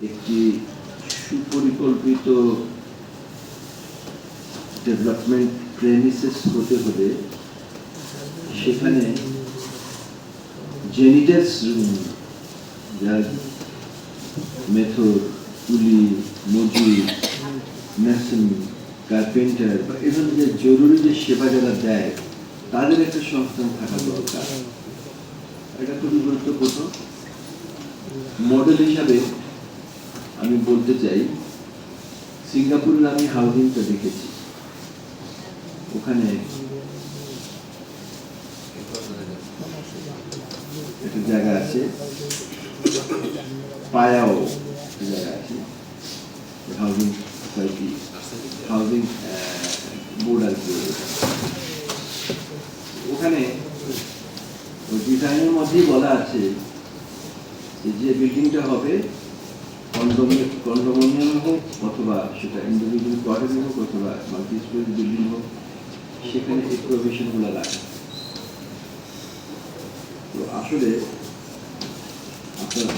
একটি সুপরিকল্পিত development premises হতে হলে সেখানে জেনিটাস রুম যার মেথড কুলি মজুর মেসন কার্পেন্টার বা এ ধরনের জরুরি যে সেবা যারা দেয়, তাদের একটা সংস্থান থাকা দরকার। এটা খুবই গুরুত্বপূর্ণ। মডেল হিসাবে আমি বলতে চাই, সিঙ্গাপুরের আমি হাউজিংটা দেখেছি। ওখানে একটা জায়গা আছে, পায়াও জায়গা আছে। হাউজিং সোসাইটি, হাউজিং বোর্ড আর ওখানে ওই ডিজাইনের মধ্যেই বলা আছে যে বিল্ডিংটা হবে কন্ডোমিনিয়াম হোক অথবা সেটা ইন্ডিভিজুয়াল কোয়ার্টার হোক অথবা মাল্টি স্টোরি বিল্ডিং হোক, সেখানে এই প্রভিশনগুলো লাগে। তো আসলে আপনার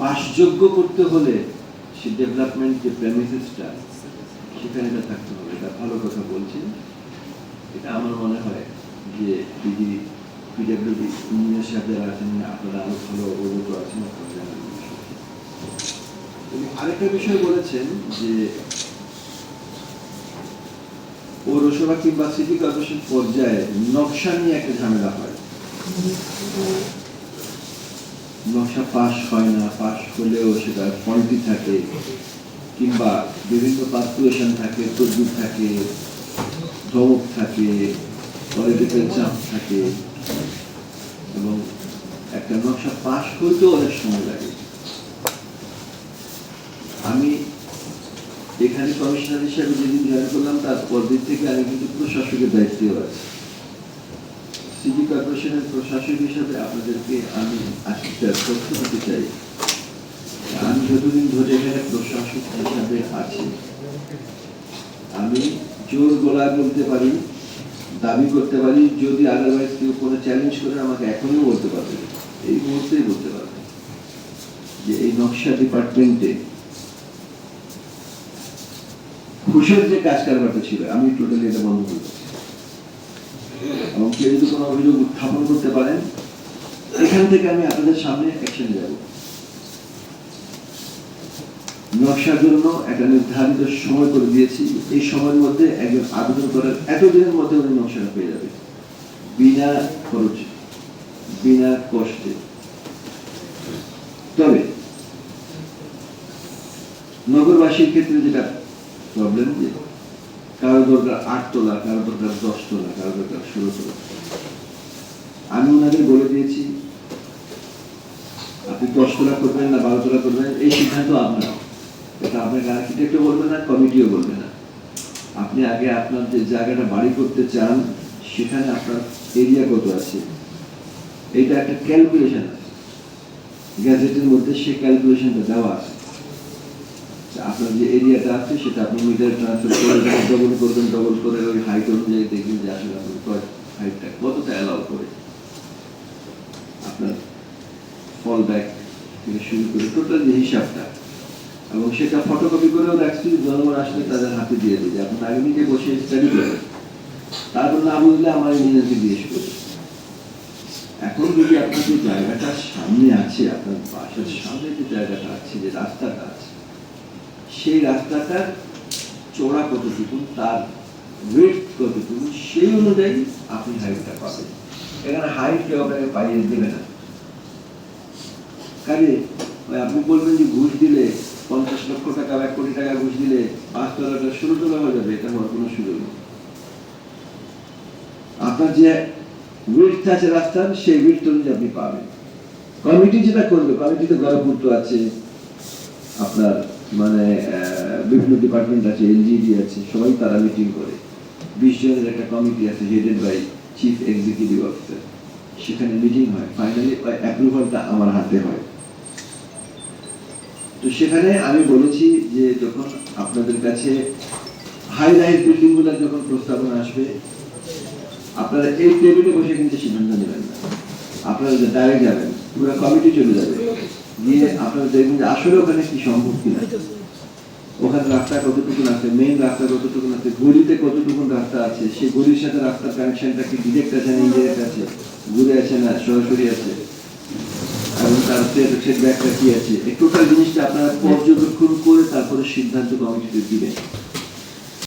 পাশযোগ্য করতে হলে সে ডেভেলপমেন্ট যে প্রেমিসেসটা সেখানে এটা থাকতে হবে। এটা ভালো কথা বলছেন। এটা আমার মনে হয় যে পিজি পিডাব্লিউডি ইঞ্জিনিয়ার সাহেব যারা আছেন আপনারা আরও ভালো অবগত আছেন। তিনি আরেকটা বিষয় বলেছেন যে পৌরসভা কিংবা সিটি কর্পোরেশন পর্যায়ে নকশা নিয়ে একটা ঝামেলা হয় নকশা পাস হয় না পাস হলেও সেটা ফল্টি থাকে কিংবা বিভিন্ন পার্কুলেশন থাকে তদ্বির থাকে ধমক থাকে পলিটিক্যাল থাকে এবং একটা নকশা পাস হইতেও অনেক সময় লাগে। আমি এখানে কমিশনার হিসেবে যেদিন জয়েন করলাম তারপর দিন থেকে আমি কিন্তু প্রশাসকের দায়িত্বেও আছি। সিটি কর্পোরেশনের প্রশাসক হিসাবে আপনাদেরকে আমি তথ্য দিতে চাই। আমি যতদিন ধরে এখানে প্রশাসক হিসাবে আছি, আমি জোর গলা বলতে পারি দাবি করতে পারি, যদি আদারওয়াইজ কেউ কোনো চ্যালেঞ্জ করে, আমাকে এখনই বলতে পারবে। এই মুহূর্তেই বলতে পারবে। যে এই নকশা ডিপার্টমেন্টে ঘুষের যে কাজ কারবারটা ছিল, আমি টোটালি এটা বন্ধ করে। এবং কেউ যদি কোনো অভিযোগ উত্থাপন করতে পারেন, এখান থেকে আমি আপনাদের সামনে অ্যাকশন যাব নকশার জন্য একটা নির্ধারিত সময় করে দিয়েছি। এই সময়ের মধ্যে একজন আবেদন করার এতদিনের মধ্যে উনি নকশাটা পেয়ে যাবে। বিনা খরচে, বিনা কষ্টে। তবে নগরবাসীর ক্ষেত্রে যেটা প্রবলেম যে কারও দরকার আট তোলা, কারও দরকার দশ তোলা, কারও দরকার ষোলো তোলা। আমি ওনাদের বলে দিয়েছি, আপনি দশ তোলা করবেন না বারো তোলা করবেন, এই সিদ্ধান্ত আপনার। এটা আপনাকে আর্কিটেক্টও বলবে না কমিটিও বলবে না। আপনি আগে আপনার যে জায়গাটা বাড়ি করতে চান, সেখানে আপনার এরিয়া কত আছে? এটা একটা ক্যালকুলেশন আছে। গ্যাজেটের মধ্যে সেই ক্যালকুলেশনটা দেওয়া আছে। আপনার যে এরিয়াটা আছে, সেটা আপনি মিটার ট্রান্সফার করে ডবল করবেন ডবল করে ওই হাইট অনুযায়ী দেখবেন যে আসলে আপনার হাইটটা কতটা অ্যালাউ করে। আপনার ফল ব্যাক থেকে শুরু করে টোটাল যে হিসাবটা এবং সেটা ফটোকপি করেও রাখছি জনগণ আসলে তাদের হাতে দিয়ে দিই আপনার আগে নিজে বসে স্টাডি করেন তারপর না বুঝলে আমার ইঞ্জিনিয়ারকে জিজ্ঞেস করি এখন যদি আপনার যে জায়গাটা সামনে আছে, আপনার বাসার সামনে যে জায়গাটা আছে, যে রাস্তাটা আছে, সেই রাস্তাটার চওড়া কতটুকু, তার ওয়েট কতটুকু, সেই অনুযায়ী আপনি হাইটটা পাবেন। এখানে হাইট কেউ আপনাকে পাইয়ে দেবে না। কাজে আপনি বলবেন যে ঘুষ দিলে পঞ্চাশ লক্ষ টাকা এক কোটি টাকা ঘুষ দিলে পাঁচ তলাটা ষোলো তলা হয়ে যাবে, এটা হওয়ার কোনো সুযোগ নেই। আপনার যে উইথ আছে রাস্তার, সেই উইথ অনুযায়ী আপনি পাবেন। কমিটি যেটা করবে কমিটিতে গণপূর্ত আছে, আপনার মানে বিভিন্ন ডিপার্টমেন্ট আছে এলজিডি আছে, সবাই তারা মিটিং করে। বিশ জনের একটা কমিটি আছে headed by chief executive officer সেখানে মিটিং হয়। ফাইনালি অ্যাপ্রুভালটা আমার হাতে হয়। তো সেখানে আমি বলেছি যে যখন আপনাদের কাছে হাই রাইজ বিল্ডিংগুলার যখন প্রস্তাবনা আসবে, আপনারা এই টেবিলে বসে কিন্তু সিদ্ধান্ত নেবেন না। আপনারা ডাইরেক্ট যাবেন, পুরো কমিটি চলে যাবে। গিয়ে আপনারা দেখবেন যে আসলে ওখানে কি সম্ভব কিনা। ওখানে রাস্তা কতটুকু আছে মেইন রাস্তা কতটুকু আছে, গলিতে কতটুকু রাস্তা আছে, সেই গলির সাথে রাস্তার কানেকশনটা কি ডিরেক্ট আছে না ইনডিরেক্ট আছে? ঘুরে আছে না সরাসরি আছে? এবং ফিডব্যাকটা কি আছে? এই টোটাল জিনিসটা আপনারা পর্যবেক্ষণ করে তারপরে সিদ্ধান্ত কমিটিতে দিবেন।